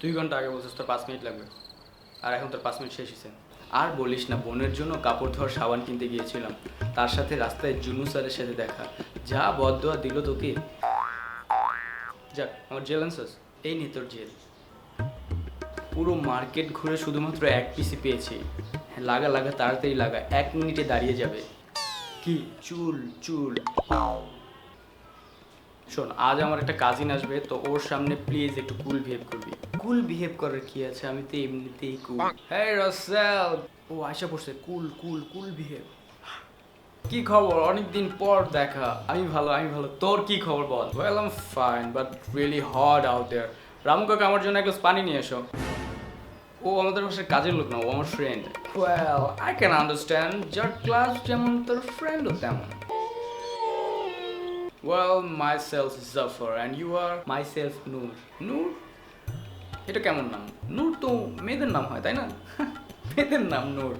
দুই ঘণ্টা আগে বলছিস তোর পাঁচ মিনিট লাগবে। আর এখন তোর পাঁচ মিনিট শেষ হয়েছে আর বলিস না, বোনের জন্য কাপড় ধোয়ার সাবান কিনতে গিয়েছিলাম। তার সাথে রাস্তায় জুনু স্যারের সাথে দেখা। যা বদয়া দিল তোকে। যাক, আমার জেল আনসাস এই নি তোর জেল। পুরো মার্কেট ঘুরে শুধুমাত্র এক পিসি পেয়েছি। লাগা লাগা তাড়াতাড়ি লাগা, এক মিনিটে দাঁড়িয়ে যাবে। কি? চুল চুল। শোন আজ আমার একটা কাজিন আসবে তো ওর সামনে প্লিজ একটু কুল বিহেভ করবি। কুল বিহেভ করার কি আছে? আমি তো এমনিতেই কুল হ্যাঁ রসেল ও আয়সা পড়ছে কুল কুল কুল বিহেভ কি খবর? অনেকদিন পর দেখা। আমি ভালো আমি ভালো। তোর কি খবর বল? Well I'm fine but really hot out there Ramu কাকা আমার জন্য এক গ্লাস পানি নিয়ে এসো। ও আমাদের বাসার কাজের লোক না ও আমার friend well I can understand যার ক্লাস যেমন তোর ফ্রেন্ডও তেমন। Well, myself is Zafar and you are myself Noor. Noor? এটা কেমন নাম? নূর তো মেয়েদের নাম হয় তাই না? মেয়েদের নাম নূর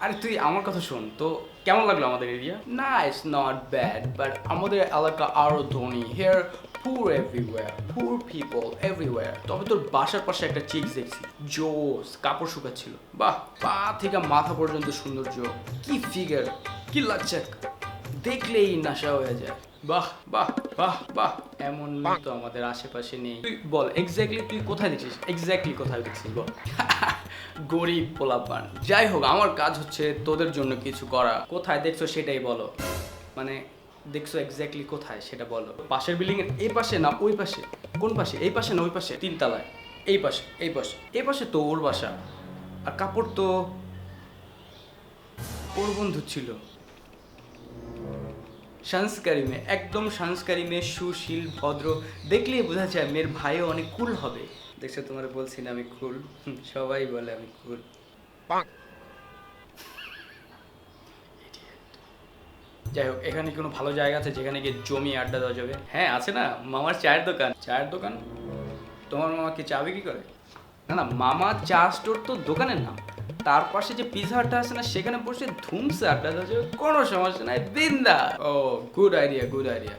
আরে তুই আমার কথা শোন তো কেমন লাগল আমাদের এরিয়া না ইটস নট ব্যাড বাট আমাদের এলাকা আরও ধনী হেয়ার পুর এভরিওয়্যার পুর পিপল এভরিওয়্যার তবে তোর বাসার পাশে একটা চিক্স দেখছি জোস কাপড় শুকাচ্ছিল। বাহ পা থেকে মাথা পর্যন্ত সৌন্দর্য কি ফিগার কি লাচ্চাক দেখলেই নেশা হয়ে যায়। বাহ বাহ বাহ বাহ। এমন মেয়ে তো আমাদের আশেপাশে নেই। তুই বল এক্স্যাক্টলি তুই কোথায় দেখছিস? এক্স্যাক্টলি কোথায় দেখছিস বল? গরিব পোলাপান। যাই হোক আমার কাজ হচ্ছে তোদের জন্য কিছু করা। কোথায় দেখছ সেটাই বলো। মানে দেখছ এক্স্যাক্টলি কোথায় সেটা বলো। পাশের বিল্ডিং এর এই পাশে না ওই পাশে? কোন পাশে? এই পাশে না ওই পাশে? তিনতলায়। এই পাশে এই পাশে। এই পাশে তো ওর বাসা। আর কাপড় তো ওর বন্ধু ছিল। সংস্কারী মেয়ে একদম সংস্কারী মেয়ে সুশীল ভদ্র। দেখলেই বোঝা যায় মেয়ের ভাইও অনেক কুল হবে। দেখছ তোমার বলছি না আমি কুল সবাই বলে আমি কুল যাই হোক এখানে কোনো ভালো জায়গা আছে যেখানে গিয়ে জমি আড্ডা দেওয়া যাবে? হ্যাঁ আছে না মামার চায়ের দোকান। চায়ের দোকান? তোমার মামা কি চা বিক্রি করে? না না মামা চা স্টোর তো দোকানের নাম। তার পাশে যে পিজা হাটটা আছে না, সেখানে বসে ধুমসে আড্ডা দেওয়া কোনো সমস্যা নাই বিন্দা ও গুড আইডিয়া গুড আইডিয়া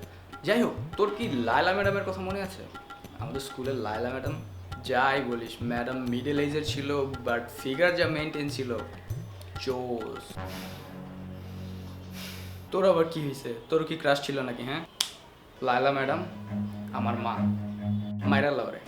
যাই হোক, তোর কি লায়লা ম্যাডামের কথা মনে আছে? আমাদের স্কুলের লায়লা ম্যাডাম, যাই বলিস, ম্যাডাম মিডল এজের ছিল বাট ফিগার যা মেনটেন ছিল জোস তোর আবার কি হয়েছে? তোর কি ক্রাশ ছিল নাকি হ্যাঁ? লায়লা ম্যাডাম, আমার মা মাইরা লাউরে